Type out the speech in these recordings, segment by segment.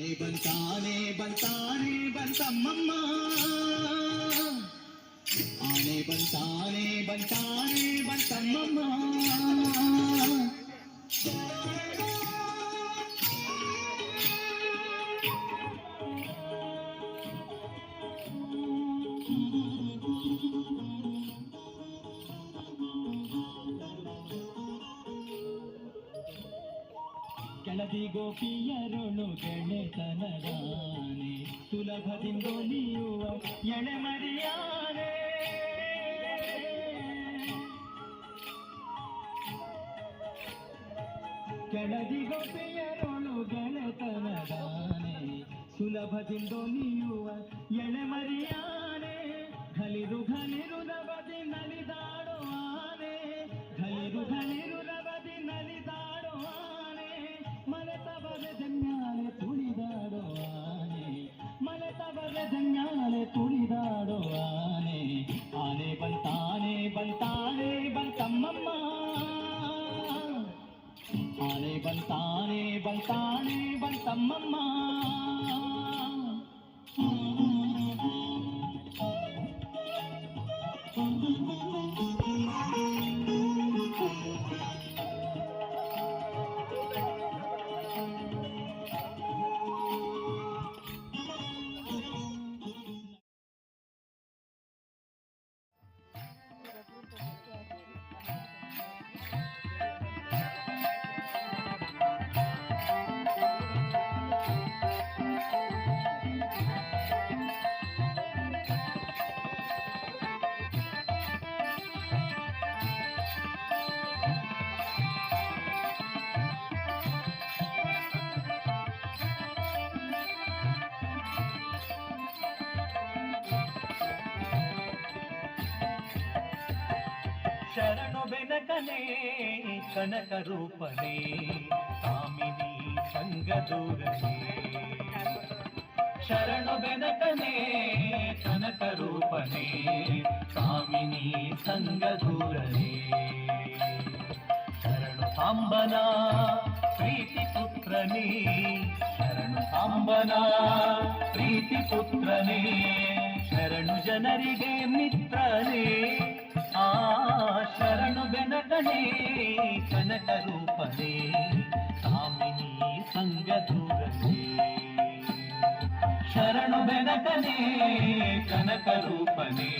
తానే బంతానే బంతానే బంతమ్మమ్మ ఆనే బంతానే బంతానే బంతమ్మమ్మ ಗೋಪಿಯರುಳು ಗೆಳೆತನಗಾನೆ ಸುಲಭದಿಂದು ನೀಯುವ ಎಳೆಮರಿಯಾನೆ Keladi ಗೋಪಿಯರುಳು ಗೆಳೆತನಗಾನೆ ಸುಲಭದಿಂದು ನೀಯುವ ಎಳೆಮರಿಯಾನೆ ಘಲಿರು ಘಲಿರು ನಬದಿ Thank you. ಶರಣು ಬೆನಕನೇ ಕನಕ ರೂಪನೇ, ಕಾಮಿನಿ ಸಂಗದೂರನೆ ಶರಣು ಬೆನಕನೇ ಕನಕ ರೂಪನೇ, ಕಾಮಿನಿ ಸಂಗದೂರನೆ ಶರಣು ಸಾಂಬನ ಪ್ರೀತಿ ಪುತ್ರನೇ ಶರಣು ಸಾಂಬನ ಪ್ರೀತಿ ಪುತ್ರನೇ, ಶರಣು ಜನರಿಗೆ ಮಿತ್ರನೇ. శరణు వెనకనే కనక రూపనే సామిని సంగధూరనే శరణు వెనకనే కనక రూపనే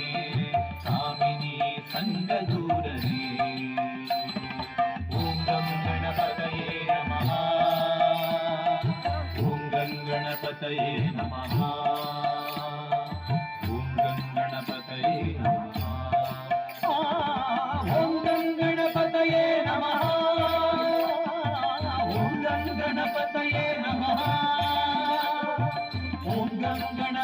సామిని సంగధూరనే ఓం గణపతయే నమ. ఓం గణపతయే నమ. மங்கள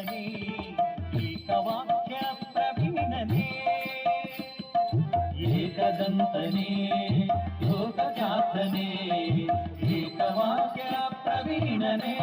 ಲೋಕಖ್ಯಾತನೇ ಏಕವಾಕ್ಯ ಪ್ರವೀಣನೇ ಏಕದಂತನೇ ಲೋಕಖ್ಯಾತನೇ ಏಕವಾಕ್ಯ ಪ್ರವೀಣನೇ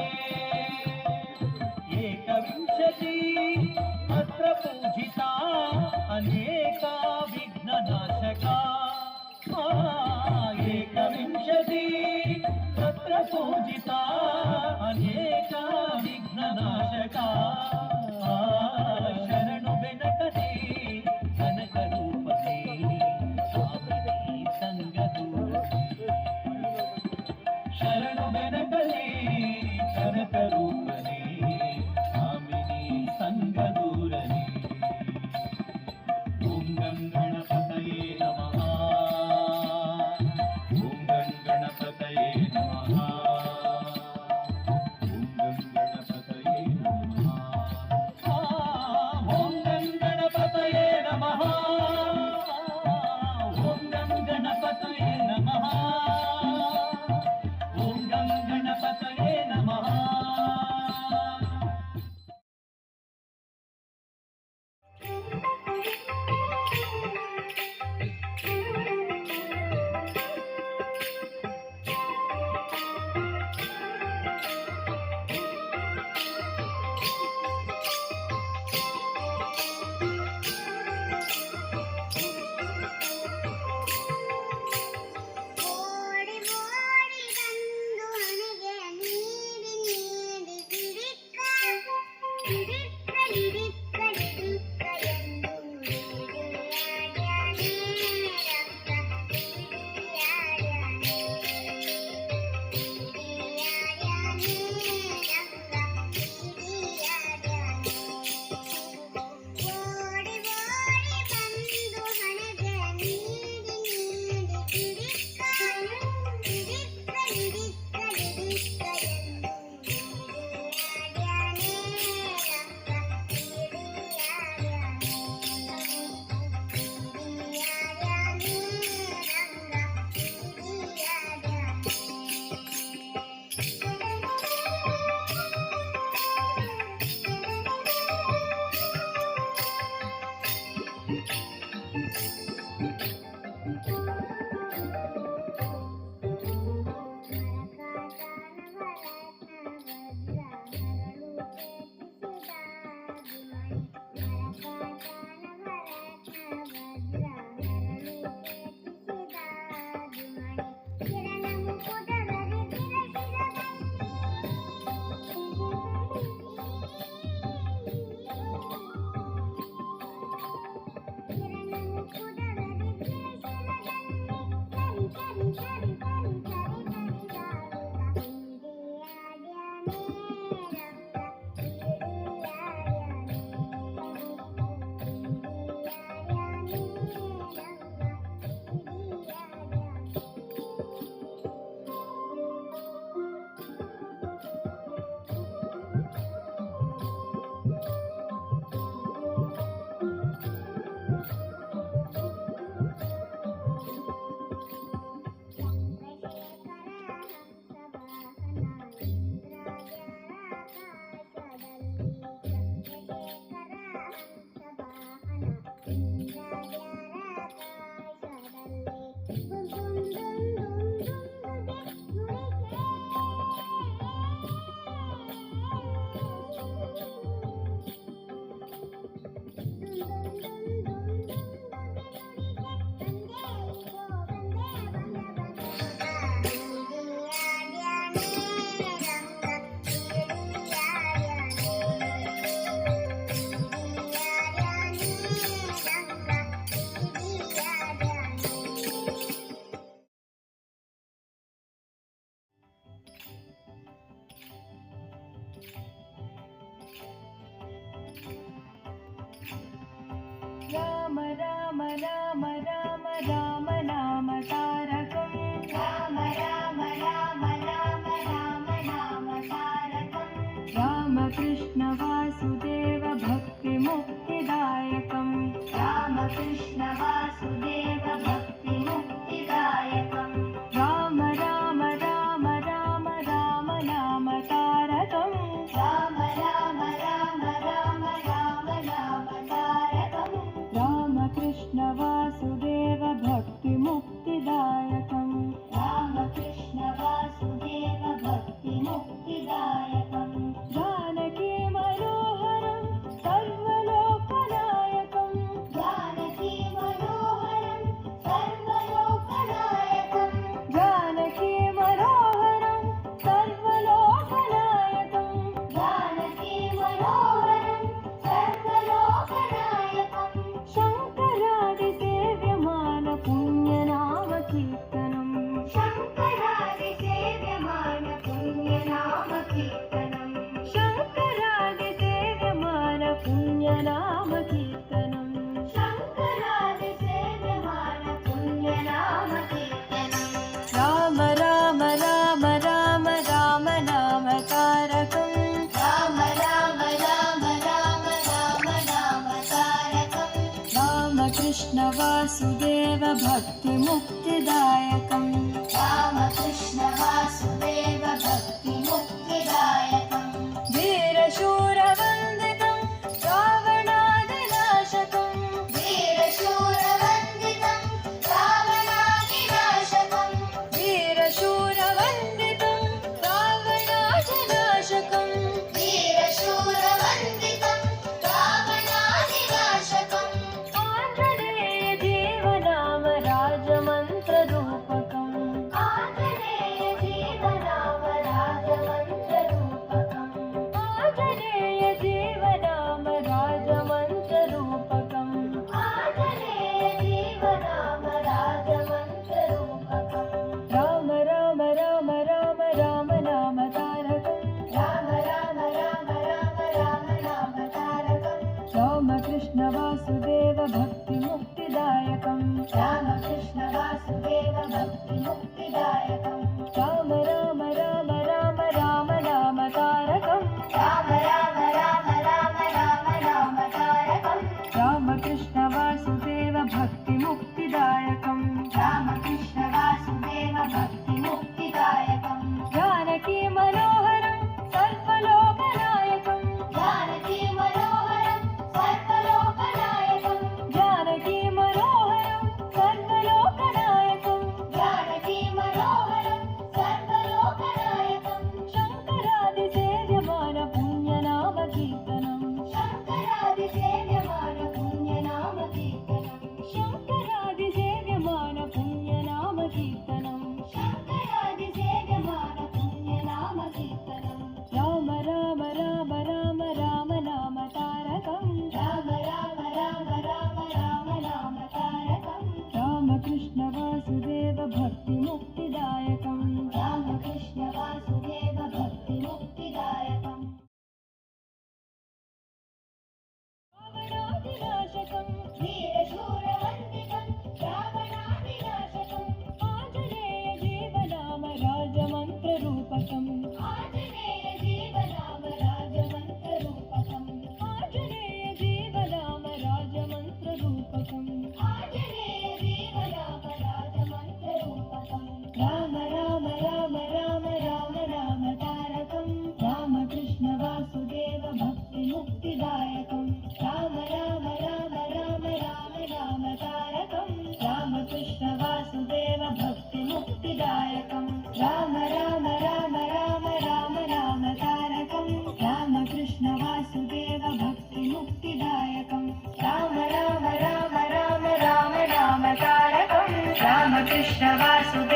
रामकृष्णवासुदेव भक्तिमुक्तिदायकं रामकृष्णवा रामकृष्णवासुदेव भक्तिमुक्तिदायकम्। रामकृष्णवासुदेव भक्तिमुक्ति भक्तिमुक्तिदायकं रामकृष्ण वैष्णवासु